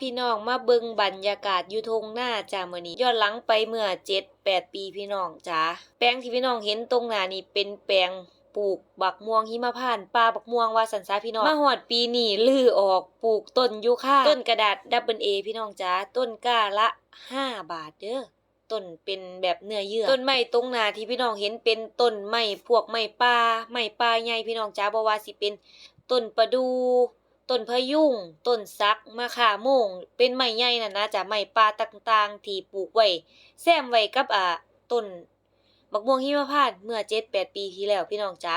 พี่น้องมาเบิ่งบรรยากาศอยู่ทงหน้าจ้ามื้อนี้ย้อนหลังไปเมื่อ7-8ปีพี่น้องจ้าแปลงที่พี่น้องเห็นตรงหน้านี่เป็นแปลงปลูกบักม่วงหิมพานต์ป่าบักม่วงว่าสันซาพี่น้องมาฮอดปีนี้ลือออกปลูกต้นยูคาต้นกระดาษดับเบิลเอพี่น้องจ้าต้นก้าละ5บาทเด้อต้นเป็นแบบเนื้อเยื่อต้นไม้ตรงหน้าที่พี่น้องเห็นเป็นต้นไม้พวกไม้ป่าไม้ป่าใหญ่พี่น้องจ้าบ่ว่าสิเป็นต้นประดู ต้นพะยุงต้นซักมะข่าโมง เป็นไม้ใหญ่นั่นนะจ้ะไม้ป่าต่างๆ ที่ปลูกไว้แซมไว้กับอ่าต้นบักม่วงหิมพานต์เมื่อ7-8ปีที่แล้วพี่น้องจ้า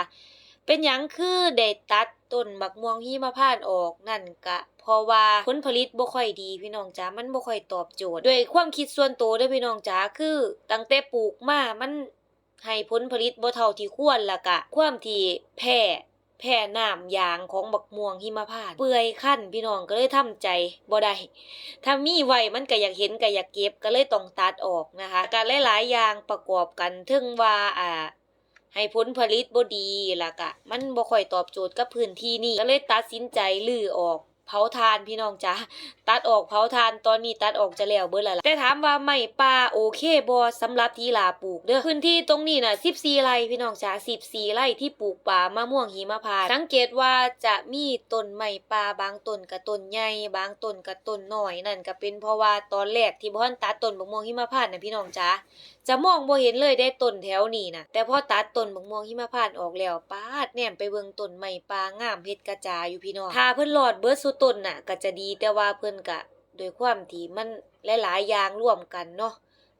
เป็นหยังคือได้ตัดต้นบักม่วงหิมพานต์ออกนั่นก็เพราะว่าผลผลิตบ่ค่อยดีพี่น้องจ้ามันบ่ค่อยตอบโจทย์ด้วยความคิดส่วนตัวด้อพี่น้องจ้าคือตั้งแต่ปลูกมามันให้ผลผลิตบ่เท่าที่ควรล้วก็ความที่แพ้ แพ้น้ำยางของบักม่วงหิมพานต์เปื่อยขั้นพี่น้องก็เลยทำใจบ่ได้ถ้ามีไว้มันก็อยากเห็นก็อยากเก็บก็เลยต้องตัดออกนะคะการหลายๆอย่างประกอบกันถึงว่าอ่าให้ผลผลิตบ่ดีล่ะกะ มันบ่ค่อยตอบโจทย์กับพื้นที่นี่ก็เลยตัดสินใจลื้อออก เผาทานพี่น้องจ้าตัดออกเผาทานตอนนี้ตัดออกจะแล้วเบิดแล้วล่ะแต่ถามว่าไม้ป่าโอเคบ่สำหรับที่ลาปลูกเด้อพื้นที่ตรงนี้น่ะ14ไร่พี่น้องจ้า14ไร่ที่ปลูกป่ามะม่วงหิมพานสังเกตว่าจะมีต้นไม้ป่าบางต้นก็ต้นใหญ่บางต้นก็ต้นน้อยนั่นก็เป็นเพราะว่าตอนแรกที่บ่ทันตัดต้นมะม่วงหิมพานน่ะพี่น้องจ้าจะมองบ่เห็นเลยได้ต้นแถวนี้นะแต่พอตัดต้นบักม่วงหิมพานออกแล้วปาดแนมไปเบิ่งต้นไม้ป่างามเพชรกระจายอยู่พี่น้องถ้าเพิ่นรอดเบิดสุดต้นน่ะ ก็จะดีแต่ว่าเพิ่นก็ด้วยความที่มันหลายๆอย่างร่วมกันเนาะ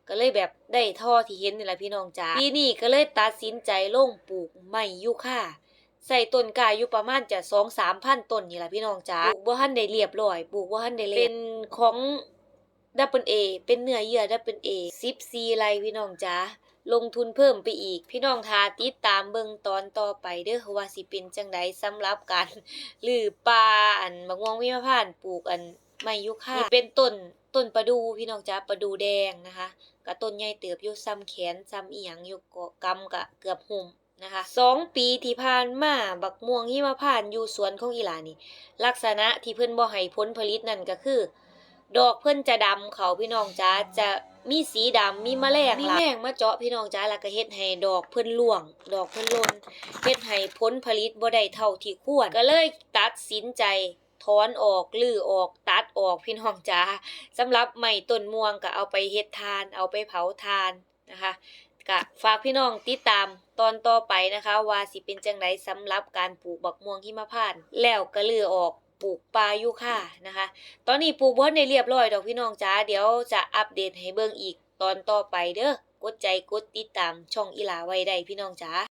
ก็เลยแบบได้ท่อที่เห็นนี่แหละพี่น้องจ๋าปีนี้ก็เลยตัดสินใจลงปลูกไม้ยูคาใส่ต้นกาอยู่ประมาณจะ2-3พันต้นนี่แหละพี่น้องจ๋าปลูกบ่ทันได้เรียบร้อยปลูกบ่ทันได้เป็นของดับเบิลเอเป็นเนื้อเยื่อดับเบิลเอซิปซีไรพี่น้องจ้า ลงทุนเพิ่มไปอีก พี่น้องทาติดตามเบิ่งตอนต่อไปเด้อว่าสิเป็นจังไดสำหรับการหรือปลาอันมะม่วงวิมพานปลูกอันไม้ยุค่านี่เป็นต้นต้นประดูพี่น้องจ้าประดูแดงนะคะก็ต้นใหญ่เติบอยู่ซ้ำแขนซ้ำอีหยังอยู่ก็กำกะเกือบหุ่มนะคะสองปีที่ผ่านมาบักม่วงหิมพานอยู่สวนของอีหลานี่ ลักษณะที่เพิ่นบ่ให้ผลผลิตนั่นก็คือ ดอกเพิ่นจะดำเขาพี่น้องจ้าจะ มีสีดำมีแมลงมีแมงมาเจาะพี่น้องจ้าแล้วก็เฮ็ดให้ดอกเพิ่นร่วง ดอกเพิ่นหล่นเฮ็ดให้ผลผลิตบ่ได้เท่าที่ควร ก็เลยตัดสินใจถอนออกลื้อออกตัดออกพี่น้องจ้าสำหรับไม้ต้นม่วงก็เอาไปเฮ็ดทาน เอาไปเผาทานนะคะก็ฝากพี่น้องติดตามตอนต่อไปนะคะ ว่าสิเป็นจังไดสำหรับการปลูกบักม่วงหิมพานต์แล้วก็ลื้อออก ปลูกปลายูค่านะคะ ตอนนี้ปลูกบอนในเรียบร้อยดอกพี่น้องจ้าเดี๋ยวจะอัปเดตให้เบิ่งอีกตอนต่อไปเด้อกดใจกดติดตามช่องอีหลาไว้ได้พี่น้องจ้า